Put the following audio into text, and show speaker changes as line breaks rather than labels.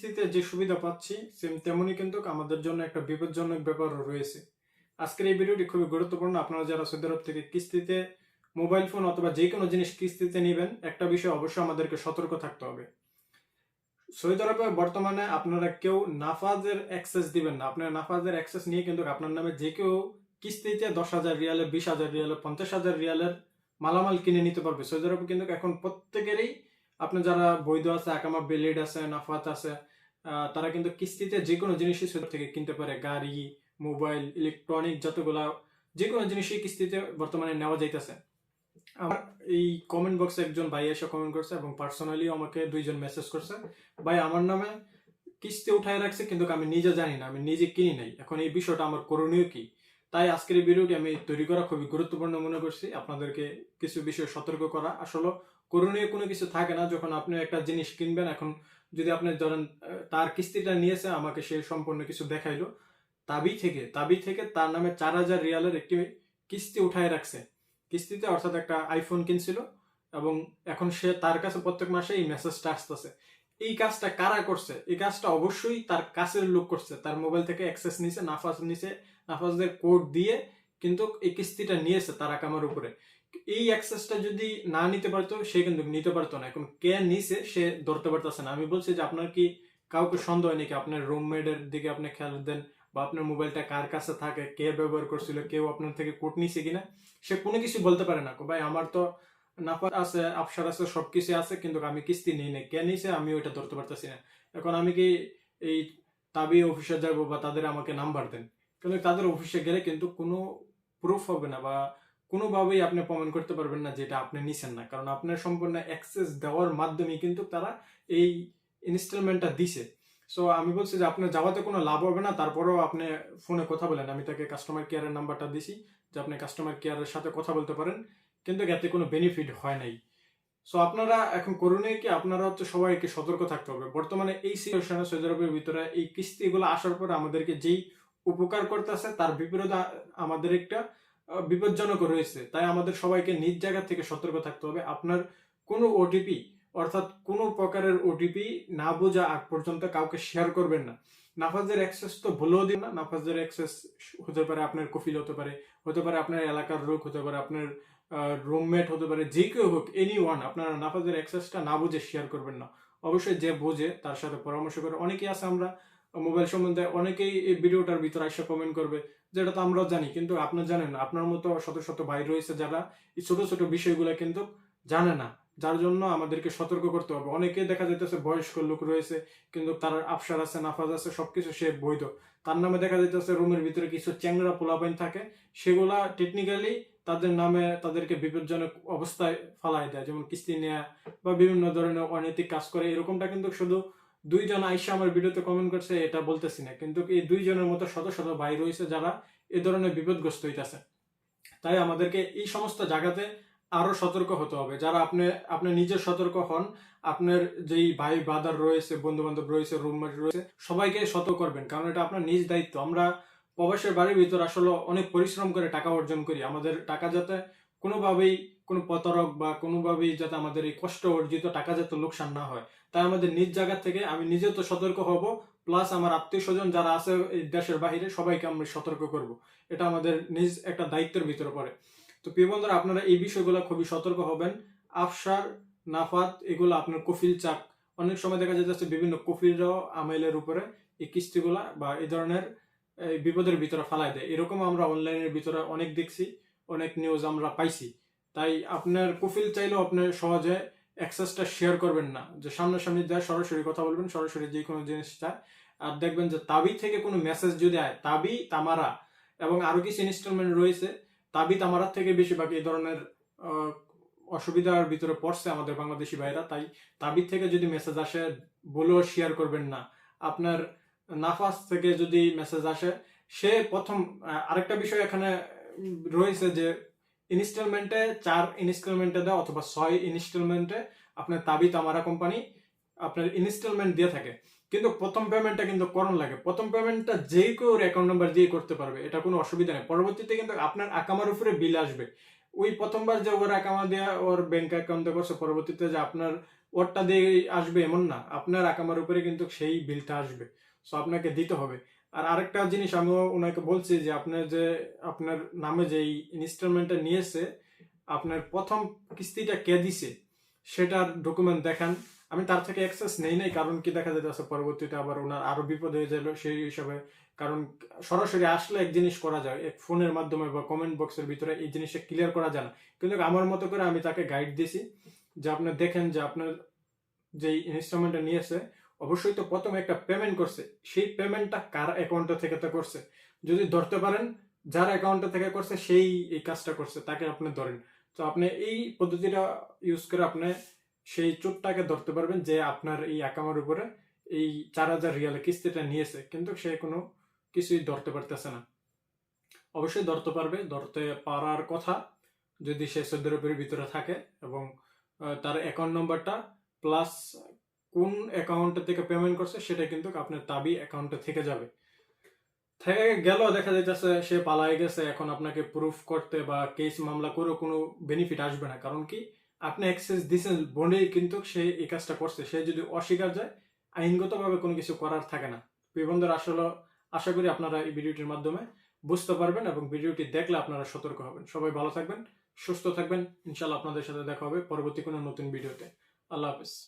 কিস্তিতে যে সুবিধা পাচ্ছি, সেম তেমনই কিন্তু আমাদের জন্য একটা বিপজ্জনক ব্যাপার রয়েছে। আজকের এই ভিডিওটি খুবই গুরুত্বপূর্ণ। আপনারা যারা সৌদি আরব থেকে কিস্তিতে, মোবাইল ফোন অথবা যে কোনো জিনিস কিস্তিতে নেবেন, একটা বিষয় অবশ্যই আমাদেরকে সতর্ক থাকতে হবে। সৌদি আরবে বর্তমানে আপনারা কেউ নাফাজের অ্যাক্সেস দিবেন না। আপনার নাফাজের অ্যাক্সেস নিয়ে কিন্তু আপনার নামে যে কেউ কিস্তিতে দশ হাজার রিয়ালে, বিশ হাজার রিয়ালে, পঞ্চাশ হাজার রিয়ালের মালামাল কিনে নিতে পারবে। সৌদি আরবে কিন্তু এখন প্রত্যেকেরই, আপনার যারা বৈধ আছে আকামা বেলিড আছে, নাফাত আছে তারা কিন্তু কিস্তিতে যে কোনো জিনিসই সৌদি থেকে কিনতে পারে। গাড়ি, মোবাইল ইলেকট্রনিক যতগুলা যে কোনো জিনিসই কিস্তিতে বর্তমানে নেওয়া যাইতেছে। আমার এই কমেন্ট বক্সে একজন ভাই এসে কমেন্ট করছে এবং পার্সোনালি আমাকে দুইজন মেসেজ করছে। ভাই, আমার নামে কিস্তি উঠায় রাখছে কিন্তু আমি নিজে জানি না, আমি নিজে কিনি নাই। এখন এই বিষয়টা আমার করণীয় কি? তাই আজকের এই ভিডিওটি আমি তৈরি করা খুবই গুরুত্বপূর্ণ মনে করছি। আপনাদেরকে কিছু বিষয়ে সতর্ক করা। আসলে করণীয় কোনো কিছু থাকে না। যখন আপনি একটা জিনিস কিনবেন, এখন যদি আপনি ধরেন তার কিস্তিটা নিয়েছে, আমাকে সে সম্পূর্ণ কিছু দেখাইলো, তাবি থেকে তাবি থেকে তার নামে চার হাজার রিয়ালের একটি কিস্তি উঠায় রাখছে। কিস্তিতে অর্থাৎ একটা আইফোন কিনছিল এবং এখন সে তার কাছে প্রত্যেক মাসে এই মেসেজটা আসতেছে। এই কাজটা কারা করছে? এই কাজটা অবশ্যই তার কাছের লোক করছে। তার মোবাইল থেকে অ্যাক্সেস নিছে, নাফাজ নিছে, নাফাজদের কোড দিয়ে কিন্তু এই কিস্তিটা নিয়েছে তার আকামার উপরে। এই অ্যাক্সেসটা যদি না নিতে পারতো, সে কিন্তু নিতে পারতো না। এখন কে নিছে, সে ধরতে পারতেছে না। আমি বলছি যে আপনার কি কাউকে সন্দেহ নাকি আপনার রুমমেটের দিকে আপনি খেয়াল দেন বা আপনার মোবাইলটা কার কাছে থাকে, কে ব্যবহার করছিল, কেউ আপনার থেকে কোট নিছে কিনা? সে কোনো কিছু বলতে পারে না। ভাই, আমার তো নাফার আছে আফসার আছে সবকিছু আছে, কিন্তু আমি কিস্তি নিই নাই। কে নিছে আমি ওইটা ধরতে পারতেছি না। এখন আমি কি এই তাবি অফিসে যাব বা তাদের আমাকে নাম্বার দেন? কিন্তু তাদের অফিসে গেলে কিন্তু কোনো প্রুফ হবে না বা কোনোভাবেই আপনি প্রমাণ করতে পারবেন না যেটা আপনি নিছেন না। কারণ আপনার সম্পূর্ণ অ্যাক্সেস দেওয়ার মাধ্যমে কিন্তু তারা এই ইনস্টলমেন্টটা দিছে। সো আমি বলছি যে আপনার যাওয়াতে কোনো লাভ হবে না, তারপরেও আপনি ফোনে কথা বলেন। আমি তাকে কাস্টমার কেয়ারের নাম্বারটা দিছি যে আপনি কাস্টমার কেয়ারের সাথে কথা বলতে পারেন। কিন্তু এতে কোনো বেনিফিট হয় নাই। সো আপনারা এখন করণীয় কি আপনারা হচ্ছে সবাইকে সতর্ক থাকতে হবে। বর্তমানে এই সিচুয়েশনে সৌদি আরবের ভিতরে এই কিস্তিগুলো আসার পরে আমাদেরকে যেই উপকার করতেছে, তার বিপরীতে আমাদের একটা বিপজ্জনক রয়েছে। তাই আমাদের সবাইকে নিজ জায়গা থেকে সতর্ক থাকতে হবে। আপনার কোনো ওটিপি অর্থাৎ কোনো প্রকারের ওটিপি না বোঝা আগ পর্যন্ত কাউকে শেয়ার করবেন না। নাফাজের অ্যাক্সেস তো ভুলেও দিন না। নাফাজের অ্যাক্সেস হতে পারে আপনার কফিল হতে পারে হতে পারে আপনার এলাকার লোক, হতে পারে আপনার রুমমেট হতে পারে যে কেউ হোক এনি ওয়ান আপনারা নাফাজের অ্যাক্সেসটা না বুঝে শেয়ার করবেন না। অবশ্যই যে বোঝে তার সাথে পরামর্শ করে। অনেকেই আছে আমরা মোবাইল সম্বন্ধে অনেকেই এই ভিডিওটার ভিতরে এসে কমেন্ট করবে, যেটা তো আমরাও জানি, কিন্তু আপনার জানেন আপনার মতো শত শত ভাই রয়েছে যারা এই ছোট ছোট বিষয়গুলো কিন্তু জানে না, যার জন্য আমাদেরকে সতর্ক করতে হবে। অনেকে দেখা যাইতেছে বয়স্ক লোক রয়েছে, কিন্তু তার আফসার আছে, নাফাজ আছে, সবকিছু সে বৈধ। তার নামে দেখা যাইতেছে রুমের ভিতরে কিছু চ্যাংরা পোলাপাইন থাকে, সেগুলা টেকনিক্যালি তাদের নামে তাদেরকে বিপজ্জনক অবস্থায় ফালাই দেয়, যেমন কিস্তি নেয়া বা বিভিন্ন ধরনের অনৈতিক কাজ করে। এরকমটা কিন্তু শুধু দুইজন আইসা আমার ভিডিওতে কমেন্ট করছে, এটা বলতেছি না। কিন্তু এই দুইজনের মতো শত শত ভাই রয়েছে যারা এ ধরনের বিপদগ্রস্ত হইতেছে। তাই আমাদেরকে এই সমস্ত জায়গাতে আরও সতর্ক হতে হবে। যারা আপনি আপনি নিজে সতর্ক হন, আপনার যেই ভাই বাদার রয়েছে বন্ধু বান্ধব রয়েছে রুমমেট রয়েছে, সবাইকে সতর্ক করবেন। কারণ এটা আপনার নিজ দায়িত্ব। আমরা প্রবাসের বাড়ির ভিতর আসলে অনেক পরিশ্রম করে টাকা অর্জন করি। আমাদের টাকা যাতে কোনোভাবেই কোনো প্রতারক বা কোনোভাবেই যাতে আমাদের এই কষ্ট অর্জিত টাকা যাতে লোকসান না হয়। তাই আমাদের নিজ জায়গা থেকে আমি নিজে তো সতর্ক হব প্লাস আমার আত্মীয় স্বজন যারা আছে দেশের বাহিরে, সবাইকে আমরা সতর্ক করব। এটা আমাদের নিজ একটা দায়িত্বের ভিতরে পড়ে। তো প্রিয় বন্ধুরা, আপনারা এই বিষয়গুলো খুবই সতর্ক হবেন। আফসার, নাফাত, এগুলো আপনার কফিল চাক। অনেক সময় দেখা যাচ্ছে বিভিন্ন কফিলরাও আমেলের উপরে এই কিস্তিগুলা বা এই ধরনের বিপদের ভিতরে ফালাই দেয়। এরকম আমরা অনলাইনের ভিতরে অনেক দেখছি, অনেক নিউজ আমরা পাইছি। তাই আপনার কফিল চাইলেও আপনার সহজে অ্যাক্সেসটা শেয়ার করবেন না। যে সামনাসামনি দেয় সরাসরি কথা বলবেন, সরাসরি যে কোনো জিনিস চায় আর দেখবেন যে তাবি থেকে কোনো মেসেজ যদি আয়, তাবি, তামারা এবং আরও কিছু ইনস্টলমেন্ট রয়েছে, তাবি তামারার থেকে বেশিরভাগ এই ধরনের অসুবিধার ভিতরে পড়ছে আমাদের বাংলাদেশি ভাইরা তাই তাবির থেকে যদি মেসেজ আসে, বলেও শেয়ার করবেন না। আপনার নাফাস থেকে যদি মেসেজ আসে, সে প্রথম আরেকটা বিষয় এখানে রয়েছে যে ইনস্টলমেন্টে, চার ইনস্টলমেন্টে দেওয়া অথবা ছয় ইনস্টলমেন্টে আপনার তাবি তামারা কোম্পানি আপনার ইনস্টলমেন্ট দিয়ে থাকে। কিন্তু প্রথম পেমেন্টটা কিন্তু করণ লাগে। প্রথম পেমেন্টটা যে কেউ অ্যাকাউন্ট নাম্বার দিয়ে করতে পারবে, এটা কোনো অসুবিধা নেই। পরবর্তীতে কিন্তু আপনার আকামার উপরে বিল আসবে। ওই প্রথমবার যে ওর আকামা দেওয়া ওর ব্যাংক অ্যাকাউন্টে করছে, পরবর্তীতে যে আপনার ওরটা দিয়ে আসবে এমন না। আপনার আকামার উপরে কিন্তু সেই বিলটা আসবে। সো আপনাকে দিতে হবে। আর আরেকটা জিনিস আমিও ওনাকে বলছি যে আপনার যে আপনার নামে যে ইনস্টলমেন্টটা নিয়েছে, আপনার প্রথম কিস্তিটা কে দিছে সেটার ডকুমেন্ট দেখান। আমি তার থেকে অ্যাক্সেস নেই নাই, কারণ কি দেখা যেতেছে পরবর্তীতে আবার ওনার আরও বিপদ হয়ে যাবে সেই হিসাবে। কারণ সরাসরি আসলে এক জিনিস করা যায়, এক ফোনের মাধ্যমে বা কমেন্ট বক্সের ভিতরে এই জিনিসটা ক্লিয়ার করা যায় না। কিন্তু আমার মতো করে আমি তাকে গাইড দিয়েছি যে আপনি দেখেন যে আপনার যেই ইনস্টলমেন্টটা নিয়েছে অবশ্যই তো প্রথমে একটা পেমেন্ট করছে। সেই পেমেন্টটা কার অ্যাকাউন্টে থেকে তো করছে? যদি ধরতে পারেন, যার অ্যাকাউন্টে থেকে করছে, সেই এই কাজটা করছে, তাকে আপনি ধরেন। তো আপনি এই পদ্ধতিটা ইউজ করে আপনি সেই চোরটাকে ধরতে পারবেন যে আপনার এই অ্যাকাউন্টের উপরে এই চার হাজার রিয়াল কিস্তিটা নিয়েছে, কিন্তু সে কোনো কিছুই ধরতে পারতেছে না। অবশ্যই ধরতে পারবে, ধরতে পারার কথা। যদি সে সৌদি আরবের ভিতরে থাকে এবং তার অ্যাকাউন্ট নাম্বারটা প্লাস কোন অ্যাকাউন্ট থেকে পেমেন্ট করছে সেটা কিন্তু আপনার তাবি অ্যাকাউন্টে থেকে যাবে। থেকে গেল দেখা যাইতেছে সে পালাই গেছে, এখন আপনাকে প্রুফ করতে বা কেস মামলা করেও কোনো বেনিফিট আসবে না। কারণ কি? আপনি অ্যাক্সেস দিচ্ছেন বলেই কিন্তু সে এই কাজটা করছে। সে যদি অস্বীকার যায়, আইনগতভাবে কোনো কিছু করার থাকে না। বন্ধুরা, আসলে আশা করি আপনারা এই ভিডিওটির মাধ্যমে বুঝতে পারবেন এবং ভিডিওটি দেখলে আপনারা সতর্ক হবেন। সবাই ভালো থাকবেন, সুস্থ থাকবেন। ইনশাল্লাহ আপনাদের সাথে দেখা হবে পরবর্তী কোনো নতুন ভিডিওতে। আল্লাহ হাফিজ।